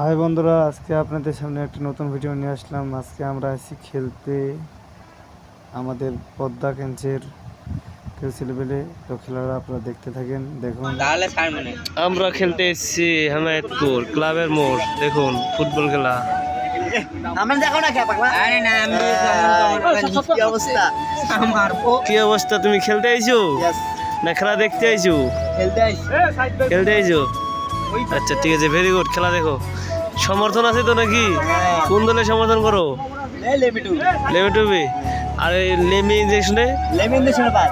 High বন্ধুরা আজকে আপনাদের সামনে একটা নতুন ভিডিও নিয়ে আসলাম। আজকে আমরা আছি খেলতে। আমাদের পদ্মা ক্যান্সের কেউ ছেলেবেলে তো খেলাটা আপনারা দেখতে থাকেন। দেখুন। আমরা খেলতে এসেছি হেমায়তপুর ক্লাবের মোড়। দেখুন ফুটবল খেলা। দেখো না কে পাগলা। আরে না আমি কি অবস্থা? আমার কি অবস্থা তুমি খেলতে আইছো? না খেলা দেখতে আইছো? খেলতে আইছি। খেলতে আইছো? আচ্ছা ঠিক আছে ভেরি গুড খেলা দেখো। সমর্থন আছে তো নাকি? কোন দলে সমর্থন করো? লেমে টুবি। আর এই লেমি ইঞ্জেকশনে? লেমিন দে শুনে বাদ?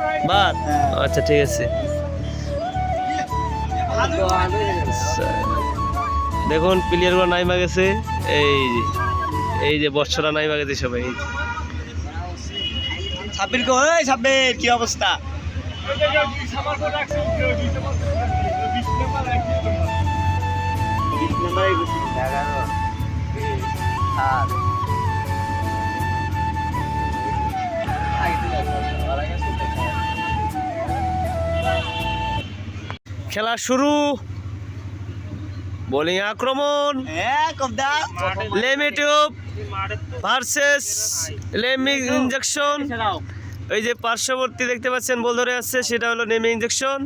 আচ্ছা ঠিক আছে। দেখুন প্লেয়ারগুলো নাইমা গেছে। এই যে এই যে বর্ষরা নাইমা গেছে সবাই। এই। সাব্বির কো এই সাব্বির? কি অবস্থা? খেলা শুরু। বোলিং আক্রমণ। হ্যাঁ লেমিটিউব ভার্সেস লেমি ইঞ্জেকশন এই যে পার্শ্ববর্তী দেখতে পাচ্ছেন বল ধরে আসছে সেটা হলো নেমি ইঞ্জেকশন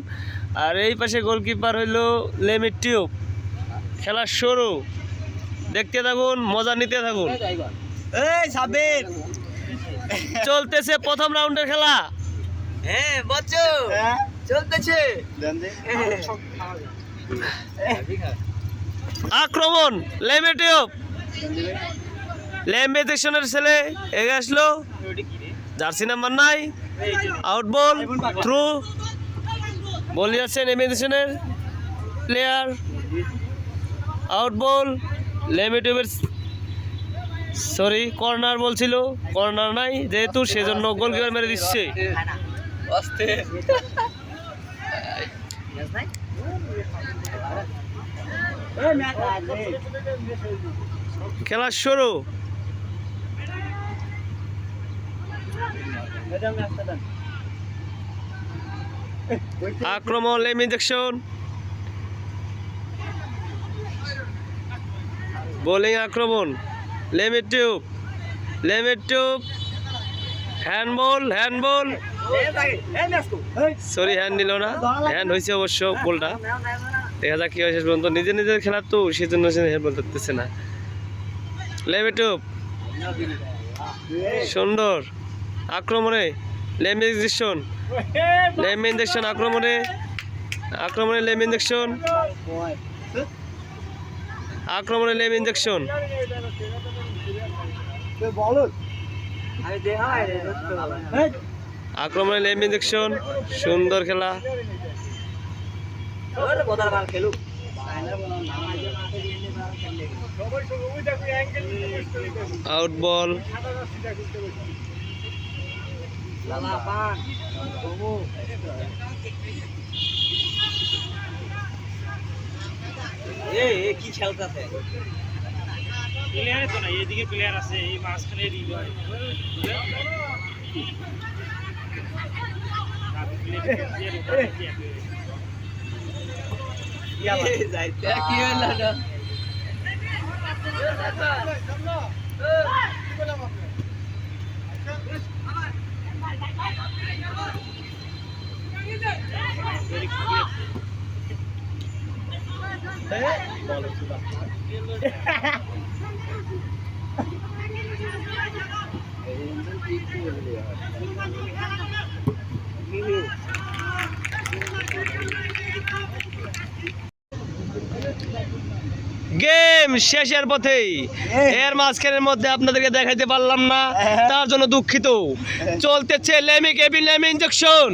আর এই পাশে গোলকিপার হইল লেমি টিউব খেলা শুরু। দেখতে থাকুন মজা নিতে থাকুন। এই সাব্বির। চলতেছে প্রথম রাউন্ডের খেলা। হ্যাঁ বচ্চু। চলতেছে। আক্রমণ লেমি টিউব। লেমি ছেলে এগে আসলো। জার্সি নাম্বার নাই। Out ball through. বল যাচ্ছে নেমে ইঞ্জেকশনের প্লেয়ার। আউট বল লেমি টিউবের সরি কর্নার বলছিল। কর্নার নাই যেহেতু সেজন্য গোলকিপার মেরে দিচ্ছে। খেলা শুরু। আক্রমণ লেম ইঞ্জেকশন বোলিং আক্রমণ। লেমিট tube লেমিট tube handball handball sorry hand নিল না। হ্যান্ড হয়েছে অবশ্য বলটা। দেখা যাক কি হয় শেষ পর্যন্ত। নিজে নিজের খেলা তো সেজন্য সে হ্যান্ডবল ধরতেছে না। টিউব সুন্দর। আক্রমণে। লেম ইঞ্জেকশন লেম ইঞ্জেকশন আক্রমণে। আক্রমণে লেম ইঞ্জেকশন আক্রমণে লেম ইঞ্জেকশন আক্রমণে লেম ইঞ্জেকশন সুন্দর খেলা। আউট বল কি খেলতেছে? প্লেয়ার তো না এদিকে প্লেয়ার আছে এই মাঝখানে হৃদয় কি হলো না গেম শেষের পথেই। এর মাঝখানের মধ্যে আপনাদেরকে দেখাইতে পারলাম না তার জন্য দুঃখিত। চলতেছে লেমি কেবিন লেমি ইঞ্জেকশন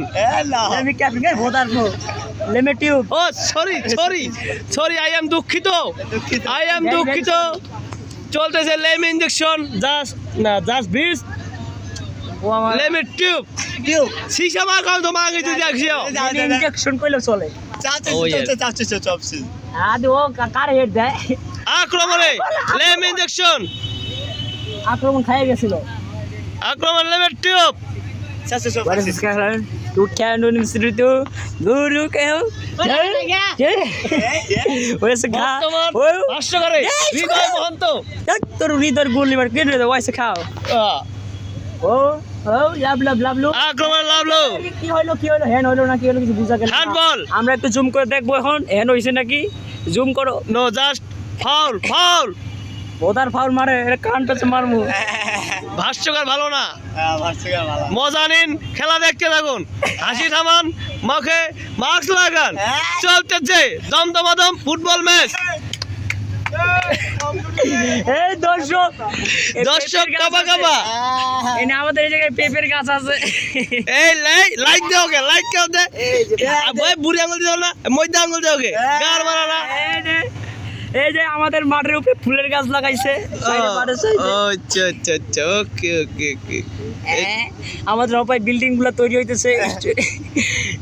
আমি ক্যাপ্টেন ভোটার নো লিমিটিভ ও sorry sorry sorry I am দুঃখিত। আই এম দুঃখিত। চলতেছে লেমি ইঞ্জেকশন জাস্ট না জাস্ট বিস ও আমার লেমি টিউব। টিউব। সিসা তো মাগে তুই দেখছিও ইনজেকশন কইলে চলে। ও কার হেড দেয় আক্রমণে লেমি ইঞ্জেকশন আক্রমণ খাইয়ে গেছিল আক্রমণ লেমি টিউব খাও। ও ও লাভ লাভ লাভ লো আক্রমণ লাভলো কি হইল কি হইল হ্যান হইল না কি হইল কিছু বুঝা গেল না। হ্যান্ডবল আমরা একটু জুম করে দেখব এখন হ্যান হয়েছে নাকি? জুম করো no just foul foul other foul মারে এটা কান টাচে মারমু ভাষ্যকার ভালো না হ্যাঁ মজা নিন খেলা দেখতে থাকুন হাসি থামান মুখে মাস্ক লাগান চলতেছে দমদমাদম ফুটবল ম্যাচ এই দর্শক দর্শক কাবা। কাবা। এই না আমাদের এই জায়গায় পেঁপের গাছ আছে। এই লাইক লাইক দে ওকে লাইক কেউ দে। ভাই বুড়ি আঙুল দিও না মধ্যে আঙুল দে ওকে। গার মারা না। এই যে আমাদের মাঠের উপরে ফুলের গাছ লাগাইছে। আচ্ছা আচ্ছা আচ্ছা ওকে ওকে ওকে হ্যাঁ, আমাদের অপায় বিল্ডিংগুলো তৈরি হইতেছে।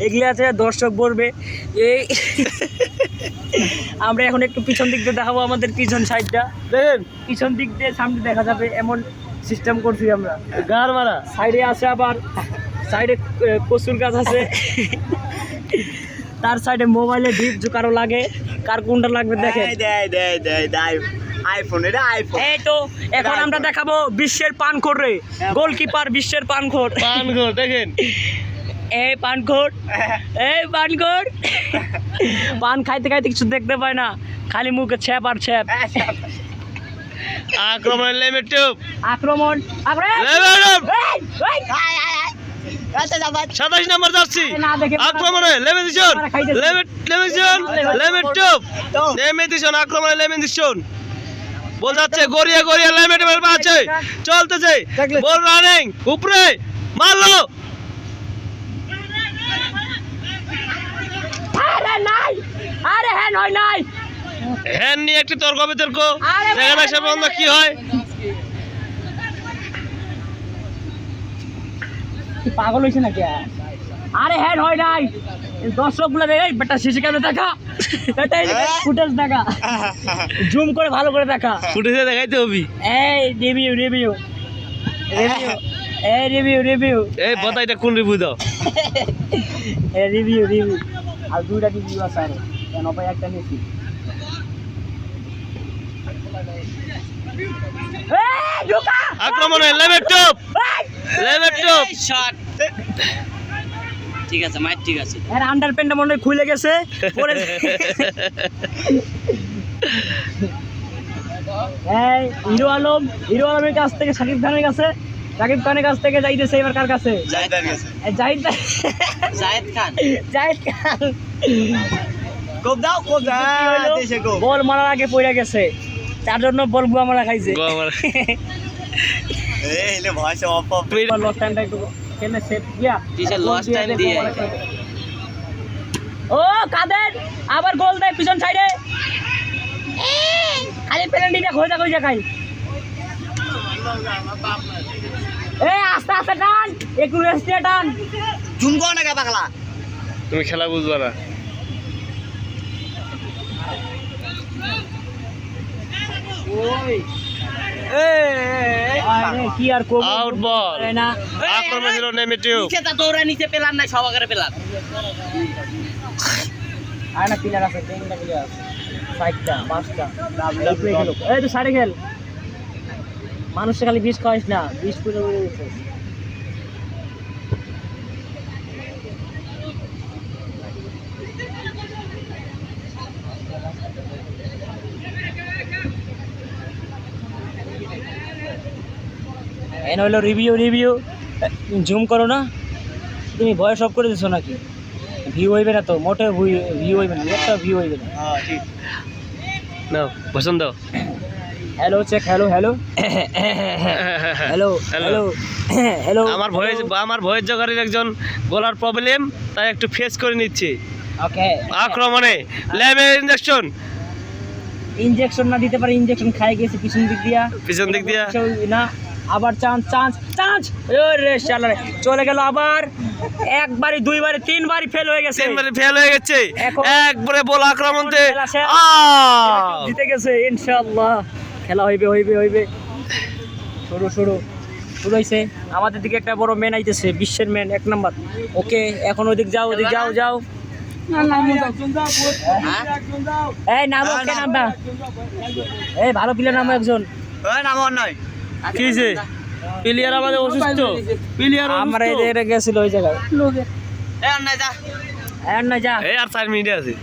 এগুলো আছে দর্শক বলবে। এই আমরা এখন একটু পিছন দিক দিয়ে দেখাবো আমাদের পিছন সাইডটা। দেখেন। পিছন দিক দিয়ে সামনে দেখা যাবে এমন সিস্টেম করছি আমরা। গার মারা। সাইডে আছে আবার সাইডে কচুর গাছ আছে। তার সাইডে মোবাইলে ডিপ কারও লাগে। কার কোনটা লাগবে দেয় আইফোন এটা আইফোন। এই তো এখন আমরা দেখাবো বিশ্বের পানখোর রে। গোলকিপার বিশ্বের পানখোর পান গো দেখেন। এই পানখোর এই পানখোর পান খাইতে খাইতে কিছু দেখতে পায় না। খালি মুখে ছ্যাপ আর ছ্যাপ। আক্রমণ লিমিট টিউব আক্রমণ। আক্রমণ আচ্ছা সাতাশ নম্বর দেখে আক্রমণে লেমিনেশন লেমিট লেমিনেশন লেমিট টিউব লেমিনেশন আক্রমণে লেমিনেশন বল যাচ্ছে গড়িয়া গড়িয়া লেমিট পাচ্ছে। চলতেছে। বল রানিং উপরে মারলো। আরে নাই আরে হ্যাঁ নয় নাই। হ্যান নিয়ে একটি তর্ক বিতর্ক। দেখা যাক সে কি হয়। পাগল হয়েছে নাকি? আরে হ্যাঁ হয় নাই। দর্শকগুলো এই বেটা শিশু কেন দেখা? এটা ফুটেজ দেখা। জুম করে ভালো করে দেখা। ফুটেজে দেখাইতে হবি। এই রিভিউ রিভিউ রিভিউ এই রিভিউ রিভিউ এই বতাইটা কোন রিভিউ দাও? এই রিভিউ রিভিউ আর দুইটা রিভিউ আছে আরও। কেন ভাই একটা নিয়েছি! আক্রমণে টিউব এই! লেমিট টিউব শট ঠিক আছে ঠিক আছে। এর আন্ডার প্যান্টটা মনে খুলে গেছে পরে এই হিরো আলম হিরো আলমের কাছ থেকে সাকিব খানের কাছে সাকিব খানের কাছ থেকে যাইতেছে এবার কার কাছে? গেছে জাহিদ খান। জাহিদ খান। কোপ দাও কোপ দাও। কোপ। বল মারার আগে পড়ে গেছে। তার জন্য বল গুয়া মারা খাইছে। গো আমার এই লে ভয়সে অফ অফ লস টাইমটা একটু খেলে সেট গিয়া দিয়ে। ও কাদের? আবার গোল দেয় পিছন সাইডে। খালি পেনাল্টিটা খোঁজা খোঁজা খাই। এ আস্তে আস্তে টান। একটু রেস্টে টান। জুম কর না পাগলা? তুমি খেলা বুঝবা না। আরে কি আর করব আউট বল না। আক্রমণ ছিল লেমিট টিউব নিচে তা দৌড়া নিচে পেলাম না সব আগে পেলাম। না প্লেয়ার আছে তিনটা প্লেয়ার আছে। চারটা পাঁচটা এই play খেলো। তো খেল মানুষটা খালি বিষ খাওয়াইস না বিষ করে এন হলো রিভিউ রিভিউ জুম করো না। তুমি ভয়েস অফ করে দিছো নাকি? ভিউ হইবে না তো মোটে ভিউ হইবে না একটা ভিউ হইবে না। হ্যাঁ ঠিক। নাও বসন্ত। Hello check hello hello hello hello hello আমার ভয়েস আমার ভয়েস জোগাড়ির একজন গলার প্রবলেম তাই একটু ফেস করে নিচ্ছি। ওকে আক্রমণে ল্যাবে ইঞ্জেকশন ইনজেকশন না দিতে পারে ইনজেকশন খাই গেছে পিছন দিক দিয়া। পিছন দিক দিয়া। না। আবার চান্স চান্স চান্স। রে শালা চলে গেল আবার। একবারই দুইবারই তিনবারই ফেল হয়ে গেছে। তিনবারে ফেল হয়ে গেছে। একবারে বল আক্রমণ দে। খেলা জিতে গেছে ইনশাআল্লাহ। খেলা হইবে হইবে হইবে। শুরু শুরু শুরু হয়েছে আমাদের দিকে একটা বড় ম্যান আইতেছে বিশ্বের ম্যান এক নাম্বার। ওকে এখন ওদিক যাও ওদিক যাও যাও। এই নামো কে নামটা এই ভালো প্লেয়ার নামো একজন। ওই নাম ওর নয় কি যে প্লেয়ার আমাদের অসুস্থ? প্লেয়ার আমরা এই গেছিল ওই জায়গায়। এ আর না যা। আর না যা এ আর 4 মিনিট আছে।